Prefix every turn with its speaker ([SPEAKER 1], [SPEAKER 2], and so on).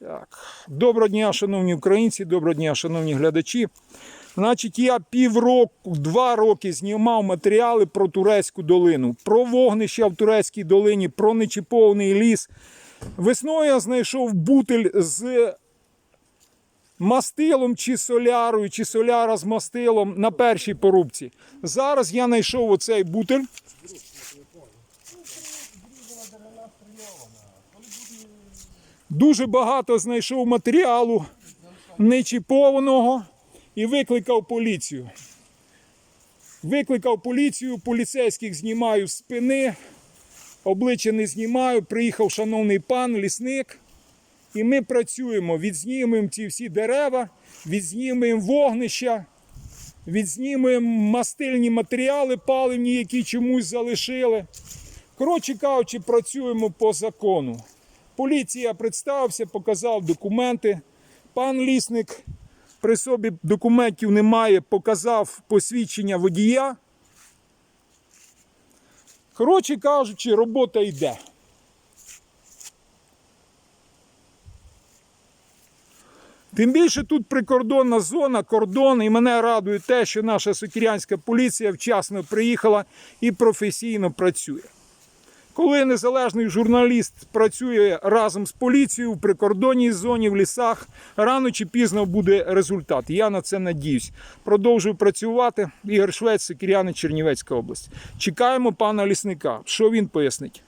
[SPEAKER 1] Так. Доброго дня, шановні українці, доброго дня, шановні глядачі. Значить, я півроку, два роки знімав матеріали про Турецьку долину, про вогнища в Турецькій долині, про нечіпований ліс. Весною я знайшов бутель з мастилом чи солярою, чи соляра з мастилом на першій порубці. Зараз я знайшов оцей бутель. Дуже багато знайшов матеріалу нечіпованого і викликав поліцію. Викликав поліцію, поліцейських знімаю з спини, обличчя не знімаю. Приїхав шановний пан, лісник. І ми працюємо, відзнімуємо ці всі дерева, відзнімуємо вогнища, відзнімуємо мастильні матеріали паливні, які чомусь залишили. Коротше кажучи, працюємо по закону. Поліція представився, показав документи. Пан лісник при собі документів немає, показав посвідчення водія. Коротше кажучи, робота йде. Тим більше тут прикордонна зона, кордон, і мене радує те, що наша сокірянська поліція вчасно приїхала і професійно працює. Коли незалежний журналіст працює разом з поліцією в прикордонній зоні, в лісах, рано чи пізно буде результат. Я на це надіюсь. Продовжую працювати. Ігор Швець, Кіряни, Чернівецька область. Чекаємо пана лісника. Що він пояснить?